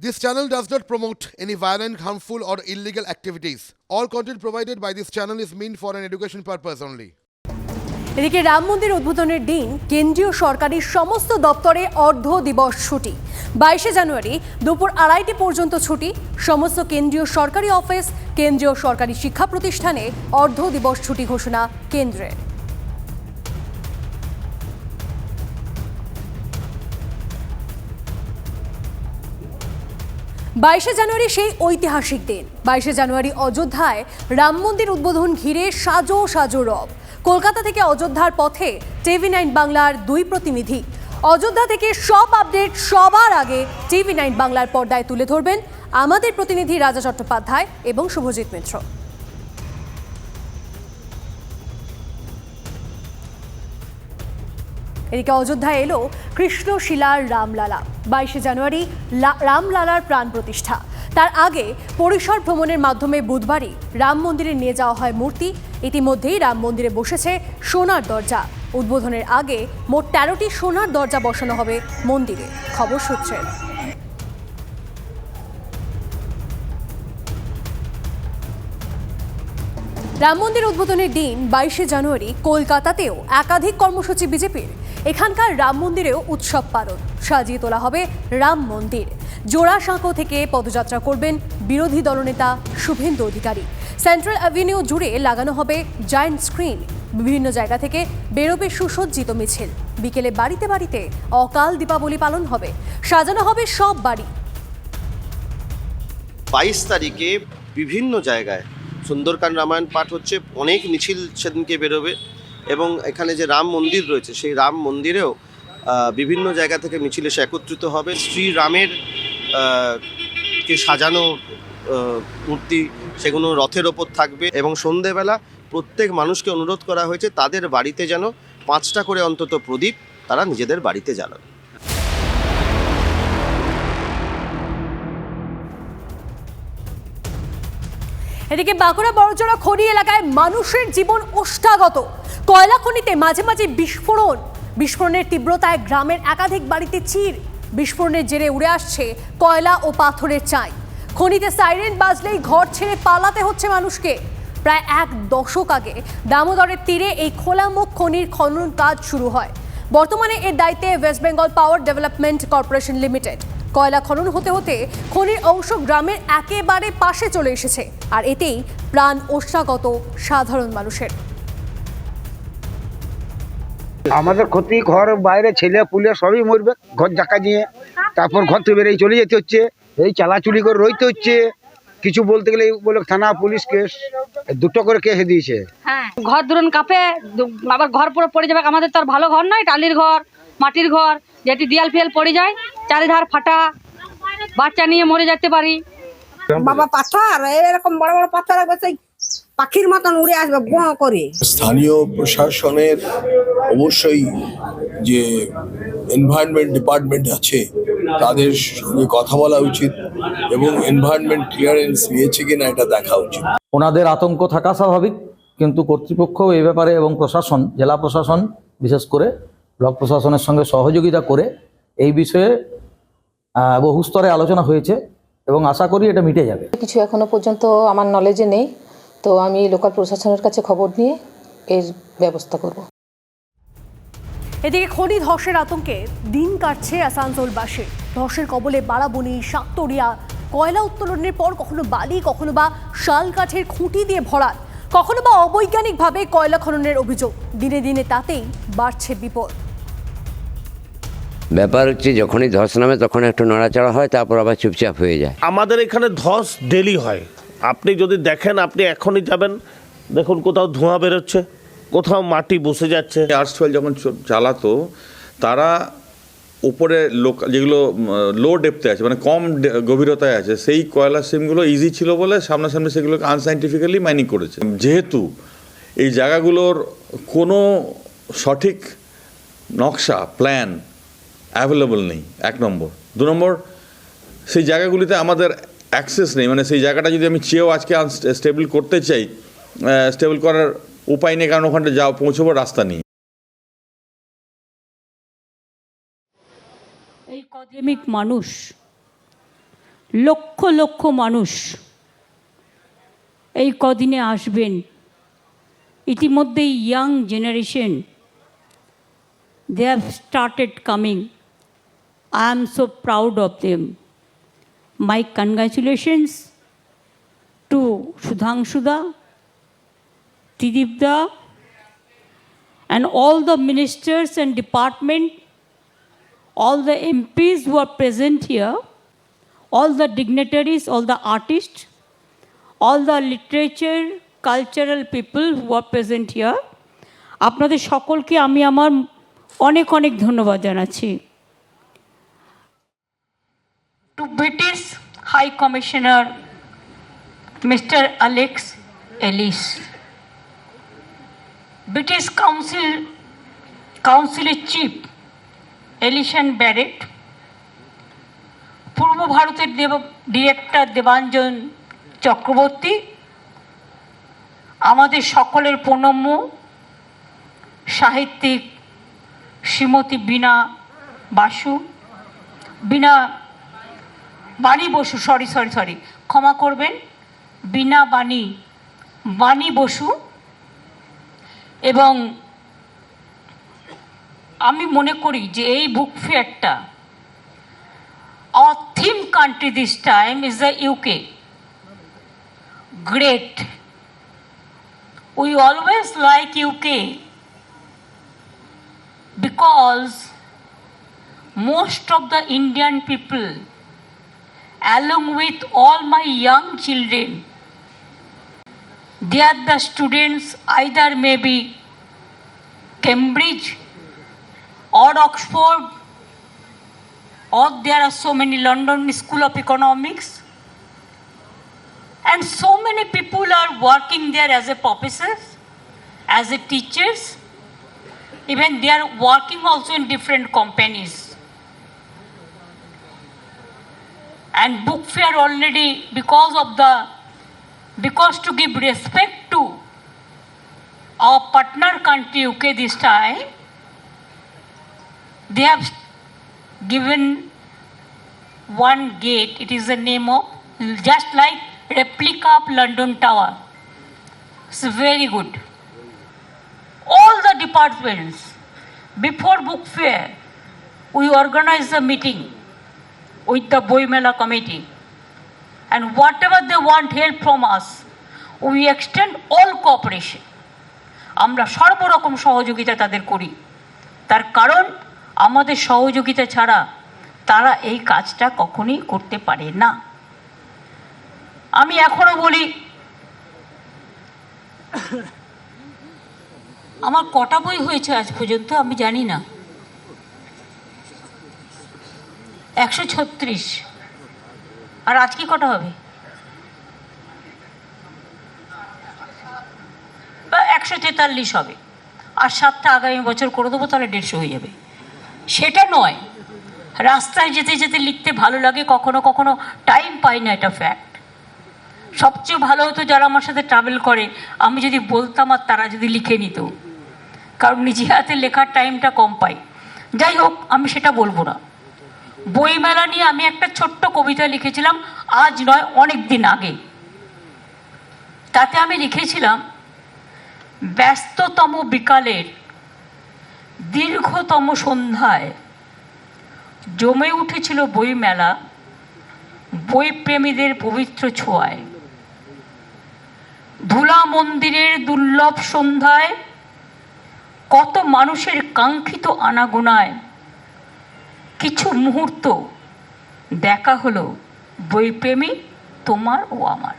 This channel does not promote any violent, harmful, or illegal activities. All content provided by this channel is meant for an education purpose only. এদিকে রাম মন্দির উদ্বোধনের দিন কেন্দ্রীয় সরকারি সমস্ত দপ্তরে অর্ধ দিবস ছুটি বাইশে জানুয়ারি দুপুর আড়াইটে পর্যন্ত ছুটি সমস্ত কেন্দ্রীয় সরকারি অফিস কেন্দ্রীয় সরকারি শিক্ষা প্রতিষ্ঠানে অর্ধ দিবস ছুটি ঘোষণা কেন্দ্রের বাইশে জানুয়ারি সেই ঐতিহাসিক দিন। বাইশে জানুয়ারি অযোধ্যায় রাম মন্দির উদ্বোধন ঘিরে সাজো সাজো রব। কলকাতা থেকে অযোধ্যার পথে টিভি নাইন বাংলার দুই প্রতিনিধি। অযোধ্যা থেকে সব আপডেট সবার আগে টিভি নাইন বাংলার পর্দায় তুলে ধরবেন আমাদের প্রতিনিধি রাজা চট্টোপাধ্যায় এবং শুভজিৎ মিত্র। এদিকে অযোধ্যায় এলো কৃষ্ণশিলার রামলালা। বাইশে জানুয়ারি রামলালার প্রাণ প্রতিষ্ঠা। তার আগে পরিসর ভ্রমণের মাধ্যমে বুধবারই রাম মন্দিরে নিয়ে যাওয়া হয় মূর্তি। ইতিমধ্যেই রাম মন্দিরে বসেছে সোনার দরজা। উদ্বোধনের আগে মোট তেরোটি সোনার দরজা বসানো হবে মন্দিরে। খবর সূত্রে রাম মন্দির উদ্বোধনের দিন বাইশে জানুয়ারি কলকাতাতেও একাধিক কর্মসূচি বিজেপির। এখানকার রাম মন্দিরেও উৎসব পালন। সাজিয়ে তোলা হবে রাম মন্দির। জোড়াসাঁকো থেকে পদযাত্রা করবেন বিরোধী দলনেতা শুভেন্দু অধিকারী। সেন্ট্রাল অ্যাভিনিউ জুড়ে লাগানো হবে জায়ান্ট স্ক্রিন বিভিন্ন জায়গা থেকে বেরোবে সুসজ্জিত মিছিল। বিকেলে বাড়িতে বাড়িতে অকাল দীপাবলি পালন হবে। সাজানো হবে সব বাড়ি। বাইশ তারিখে বিভিন্ন জায়গায় সুন্দরকাণ্ড রামায়ণ পাঠ হচ্ছে। অনেক মিছিল সেদিনকে বেরোবে। এবং এখানে যে রাম মন্দির রয়েছে, সেই রাম মন্দিরেও বিভিন্ন জায়গা থেকে মিছিল এসে একত্রিত হবে। শ্রীরামের কে সাজানো মূর্তি, সেগুলো রথের ওপর থাকবে এবং সন্ধেবেলা প্রত্যেক মানুষকে অনুরোধ করা হয়েছে, তাদের বাড়িতে যেন পাঁচটা করে অন্তত প্রদীপ তারা নিজেদের বাড়িতে জ্বালাবে। এদিকে বাঁকুড়া বড়জোড়া খনি এলাকায় মানুষের জীবন ওষ্ঠাগত। কয়লা খনিতে মাঝে মাঝে বিস্ফোরণ। বিস্ফোরণের তীব্রতায় গ্রামের একাধিক বাড়িতে চির। বিস্ফোরণের জেরে উড়ে আসছে কয়লা ও পাথরের চাই। খনিতে সাইরেন বাজলেই ঘর ছেড়ে পালাতে হচ্ছে মানুষকে। প্রায় এক দশক আগে দামোদরের তীরে এই খোলামুখ খনির খনন কাজ শুরু হয়। বর্তমানে এর দায়িত্বে West Bengal power development corporation limited. কয়লা খনন হতে হতে খনির অংশ গ্রামের একেবারে পাশে চলে এসেছে। আর এতেই প্রাণ ওষ্ঠাগত সাধারণ মানুষের। আমাদের ক্ষতি ঘর বাইরে ছেলে পুলে সবই মরবে ঘর জাকা নিয়ে তারপর ঘর থেকে বেরিয়ে চলে যেতে হচ্ছে। এই চালাচুলি করে রইতে হচ্ছে। কিছু বলতে গেলে বলে থানা পুলিশ কেস দুটো করে কেস দিয়েছে। হ্যাঁ ঘর ধরুন কাপে দু- আবার ঘর পুরো পড়ে যাবে। আমাদের তো আর ভালো ঘর নয় টালির ঘর মাটির ঘর যেটি দিয়াল ফিয়াল পড়ে যায় চারিধার ফাটা বাচ্চা নিয়ে মরে যেতে পারি। বাবা পাথর এরকম বড় বড় পাথর সেই পাখির মতন উড়ে আসবে বোঁ করে। স্থানীয় প্রশাসনের অবশ্যই যে এনভায়রনমেন্ট ডিপার্টমেন্ট আছে তাদের সঙ্গে কথা বলা উচিত এবং এনভায়রনমেন্ট ক্লিয়ারেন্স নিয়েছে কিনা এটা দেখা উচিত। ওনাদের আতঙ্ক থাকা স্বাভাবিক কিন্তু কর্তৃপক্ষ এই ব্যাপারে এবং প্রশাসন জেলা প্রশাসন বিশেষ করে ব্লক প্রশাসনের সঙ্গে সহযোগিতা করে এই বিষয়ে বহু স্তরে আলোচনা হয়েছে এবং আশা করি এটা মিটে যাবে। কিছু এখনও পর্যন্ত আমার নলেজে নেই। তো আমি লোকাল প্রশাসনের কাছে খবর নিয়ে এর ব্যবস্থা করব। এদিকে খনি ধসের আতঙ্কে দিন কাটছে আসানসোলবাসী। ধসের কবলে বারাবণী সাক্তরিয়া কয়লা উত্তোলনের পর কখনো বালি কখনো বা শাল কাঠের খুঁটি দিয়ে ভরা কখনো বা অবৈজ্ঞানিকভাবে কয়লা খননের অভিযোগ। দিনে দিনে তাতেই বাড়ছে বিপদ। ব্যাপার হচ্ছে যখনই ধস নামে তখন একটু নড়াচড়া হয় তারপর আবার চুপচাপ হয়ে যায়। আমাদের এখানে ধস ডেলি হয়। আপনি যদি দেখেন, আপনি এখনই যাবেন। দেখুন, কোথাও ধোঁয়া বেরোচ্ছে, কোথাও মাটি বসে যাচ্ছে। আর্টসওয়েল যখন চালাতো, তারা উপরে লোক, যেগুলো লো ডেপতে আছে মানে কম গভীরতায় আছে, সেই কয়লা সিমগুলো ইজি ছিল বলে সামনাসামনি সেগুলোকে আনসাইন্টিফিক্যালি মাইনিং করেছে। যেহেতু এই জায়গাগুলোর কোনো সঠিক নকশা প্ল্যান অ্যাভেলেবল নেই, এক নম্বর। দু নম্বর, সেই জায়গাগুলিতে আমাদের অ্যাক্সেস নেই মানে সেই জায়গাটা যদি আমি চেয়েও আজকে স্টেবল করতে চাই স্টেবল করার উপায় নেই, কারণ ওখানটা যাওয়া পৌঁছবার রাস্তা নেই। এই কদিমিক মানুষ, লক্ষ লক্ষ মানুষ এই কদিনে আসবেন। ইতিমধ্যেই young generation they have started coming I am so proud of them my congratulations to সুধাংশুদা ত্রিদীপদা and all the ministers and department, all the MPs who are present here, all the dignitaries, all the artists, all the literature, cultural people who are present here. আপনাদের সকলকে আমি আমার অনেক অনেক ধন্যবাদ জানাচ্ছি to British High Commissioner Mister Alex Ellis British Council কাউন্সিলের chief Alison Barrett পূর্ব ভারতের দেব ডিরেক্টর দেবাঞ্জন চক্রবর্তী আমাদের সকলের প্রণম্য সাহিত্যিক শ্রীমতী বীণা বাসু বীণা বাণী বসু সরি সরি সরি ক্ষমা করবেন। বিনা বাণী বাণী বসু। এবং আমি মনে করি যে এই book ফেয়ারটা the theme country this time is the UK great we always like UK because most of the Indian people along with all my young children, they are the students either maybe Cambridge or Oxford or there are so many London School of Economics. And so many people are working there as a professors, as a teachers, even they are working also in different companies. And book fair already because of the because to give respect to our partner country UK this time, they have given one gate. It is the name of just like replica of London Tower. It's very good. All the departments before book fair, we organize a meeting with the Boimela committee, and whatever they want help from us, we extend all cooperation. আমরা সর্বরকম সহযোগিতা তাদের করি। তার কারণ আমাদের সহযোগিতা ছাড়া তারা এই কাজটা কখনই করতে পারে না। আমি এখনও বলি আমার কটা বই হয়েছে আজ পর্যন্ত আমি জানি না। একশো ছত্রিশ। আর আজকে কটা হবে? বা একশো তেতাল্লিশ হবে। আর সাতটা আগামী বছর করে দেবো, তাহলে দেড়শো হয়ে যাবে। সেটা নয়। রাস্তায় যেতে যেতে লিখতে ভালো লাগে, কখনো কখনো টাইম পাই না, এটা ফ্যাক্ট সবচেয়ে ভালো হতো যারা আমার সাথে ট্রাভেল করে, আমি যদি বলতাম আর তারা যদি লিখে নিত। কারণ নিজে হাতে লেখার টাইমটা কম পাই। যাই হোক, আমি সেটা বলব না। বইমেলা নিয়ে আমি একটা ছোট্ট কবিতা লিখেছিলাম, আজ নয় অনেক দিন আগে। তাতে আমি লিখেছিলাম, ব্যস্ততম বিকালের, দীর্ঘতম সন্ধ্যায় জমে উঠেছিল বইমেলা, বইপ্রেমীদের পবিত্র ছোঁয়ায়। ধুলা মন্দিরের দুর্লভ সন্ধ্যায়, কত মানুষের কাঙ্ক্ষিত আনাগোনায় কিছু মুহূর্ত দেখা হলো বইপ্রেমী তোমার ও আমার।